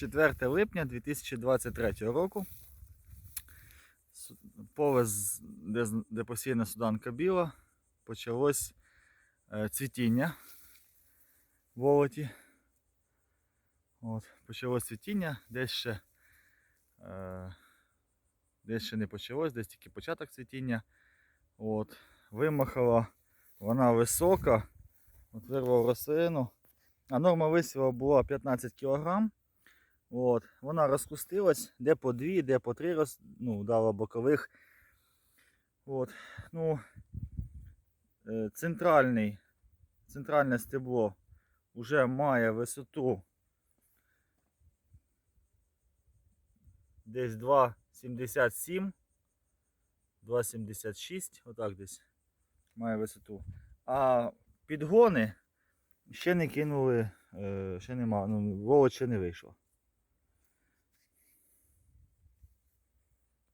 4 липня 2023 року. Поле, де, де посіяна суданка біла, почалось е, цвітіння волоті. От, почалось цвітіння, десь ще, е, десь ще не почалось, десь тільки початок цвітіння. От, вимахала, вона висока, от вирвав рослину. А норма висіву була 15 кг. От, вона розкустилась, де по дві, де по три роз, ну, дала бокових. От, ну, е, центральний, центральне стебло вже має висоту десь 2,77, 2,76, отак десь має висоту. А підгони ще не кинули, е, ще нема, ну, волос ще не вийшло.